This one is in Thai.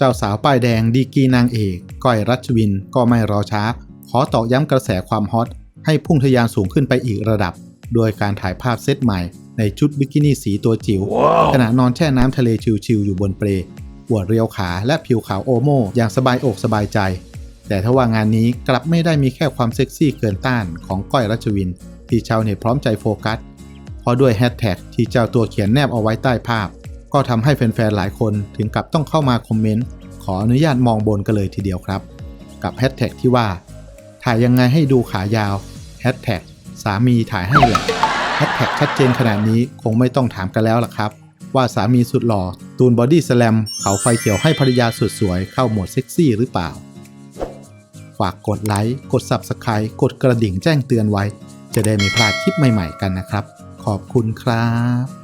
จ้าสาวป้ายแดงดีกรีนางเอกก้อยรัชวินก็ไม่รอช้า ขอตอกย้ำกระแสความฮอตให้พุ่งทะยานสูงขึ้นไปอีกระดับ โดยการถ่ายภาพเซตใหม่ในชุดบิกินี่สีตัวจิ๋วขณะนอนแช่น้ำทะเลชิลๆอยู่บนเปลปวดเรียวขาและผิวขาวโอโมอย่างสบายอกสบายใจ แต่ถ้าว่างานนี้กลับไม่ได้มีแค่ความเซ็กซี่เกินต้านของก้อยรัชวิน ที่ชาวเน็ตพร้อมใจโฟกัสเพราะด้วยแฮชแท็กที่เจ้าตัวเขียนแนบเอาไว้ใต้ภาพ ก็ทำให้แฟนๆหลายคนถึงกับต้องเข้ามาคอมเมนต์ขออนุญาตมองบนกันเลยทีเดียวครับ กับแฮชแท็กที่ว่า ถ่ายยังไงให้ดูขายาวแฮชแท็กสามีถ่ายให้เหรอแฮชแท็กชัดเจนขนาดนี้คงไม่ต้องถามกันแล้วล่ะครับ ว่าสามีสุดหล่อ ตูนบอดี้สแลมเขาไฟเขียวให้ภรรยาสุดสวยเข้าโหมดเซ็กซี่หรือเปล่า ฝากกดไลค์ กด Subscribe กดกระดิ่งแจ้งเตือนไว้ จะได้ไม่พลาดคลิปใหม่ๆกันนะครับ ขอบคุณครับ